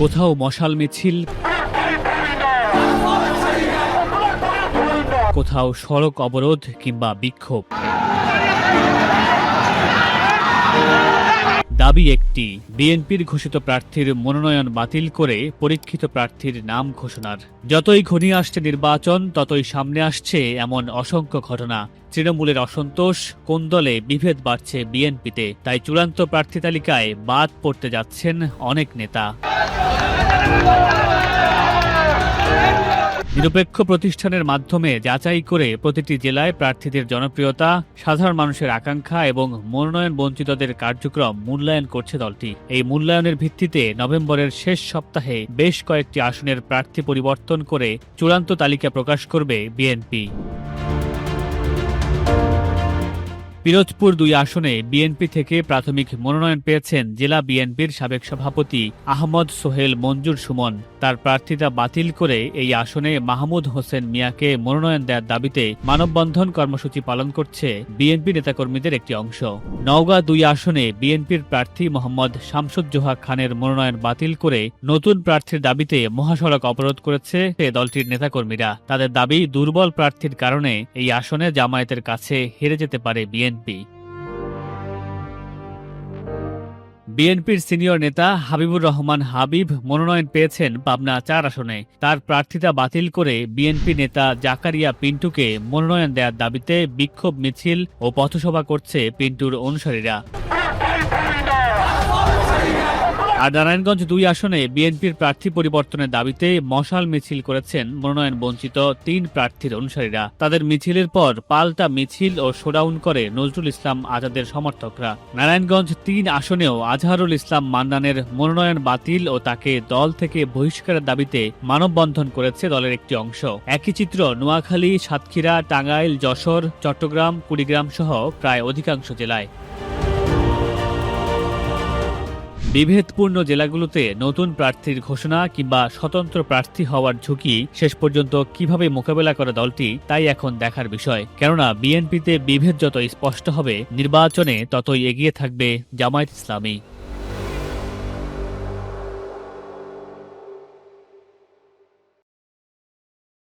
কোথাও মশাল মিছিল, কোথাও সড়ক অবরোধ কিংবা বিক্ষোভ। দাবি একটি, বিএনপির ঘোষিত প্রার্থীর মনোনয়ন বাতিল করে পরীক্ষিত প্রার্থীর নাম ঘোষণার। যতই ঘনিয়ে আসছে নির্বাচন, ততই সামনে আসছে এমন অসংখ্য ঘটনা। তৃণমূলের অসন্তোষ, কোন দলে বিভেদ বাড়ছে বিএনপিতে, তাই চূড়ান্ত প্রার্থী তালিকায় বাদ পড়তে যাচ্ছেন অনেক নেতা। নিরপেক্ষ প্রতিষ্ঠানের মাধ্যমে যাচাই করে প্রতিটি জেলায় প্রার্থীদের জনপ্রিয়তা, সাধারণ মানুষের আকাঙ্ক্ষা এবং মনোনয়ন বঞ্চিতদের কার্যক্রম মূল্যায়ন করছে দলটি। এই মূল্যায়নের ভিত্তিতে নভেম্বরের শেষ সপ্তাহে বেশ কয়েকটি আসনের প্রার্থী পরিবর্তন করে চূড়ান্ত তালিকা প্রকাশ করবে বিএনপি। পিরোজপুর দুই আসনে বিএনপি থেকে প্রাথমিক মনোনয়ন পেয়েছেন জেলা বিএনপির সাবেক সভাপতি আহমদ সোহেল মঞ্জুর সুমন। তার প্রার্থিতা বাতিল করে এই আসনে মাহমুদ হোসেন মিয়াকে মনোনয়ন দেওয়ার দাবিতে মানববন্ধন কর্মসূচি পালন করছে বিএনপি নেতাকর্মীদের একটি অংশ। নওগাঁ দুই আসনে বিএনপির প্রার্থী মোহাম্মদ শামসুজ্জোহা খানের মনোনয়ন বাতিল করে নতুন প্রার্থীর দাবিতে মহাসড়ক অবরোধ করেছে দলটির নেতাকর্মীরা। তাদের দাবি দুর্বল প্রার্থীর কারণে এই আসনে জামায়াতের কাছে হেরে যেতে পারে বিএনপি। বিএনপির সিনিয়র নেতা হাবিবুর রহমান হাবিব মনোনয়ন পেয়েছেন পাবনা চার আসনে। তার প্রার্থিতা বাতিল করে বিএনপি নেতা জাকারিয়া পিন্টুকে মনোনয়ন দেওয়ার দাবিতে বিক্ষোভ মিছিল ও পথসভা করছে পিন্টুর অনুসারীরা। আর নারায়ণগঞ্জ দুই আসনে বিএনপির প্রার্থী পরিবর্তনের দাবিতে মশাল মিছিল করেছেন মনোনয়ন বঞ্চিত তিন প্রার্থীর অনুসারীরা। তাদের মিছিলের পর পাল্টা মিছিল ও শোডাউন করে নজরুল ইসলাম আজাদের সমর্থকরা। নারায়ণগঞ্জ তিন আসনেও আজহারুল ইসলাম মান্নানের মনোনয়ন বাতিল ও তাকে দল থেকে বহিষ্কারের দাবিতে মানববন্ধন করেছে দলের একটি অংশ। একই চিত্র নোয়াখালী, সাতক্ষীরা, টাঙ্গাইল, যশোর, চট্টগ্রাম, কুড়িগ্রাম সহ প্রায় অধিকাংশ জেলায়। বিভেদপূর্ণ জেলাগুলোতে নতুন প্রার্থীর ঘোষণা কিংবা স্বতন্ত্র প্রার্থী হওয়ার ঝুঁকি শেষ পর্যন্ত কীভাবে মোকাবেলা করে দলটি, তাই এখন দেখার বিষয়। কেননা, বিএনপিতে বিভেদ যত স্পষ্ট হবে, নির্বাচনে ততই এগিয়ে থাকবে জামায়াত ইসলামী।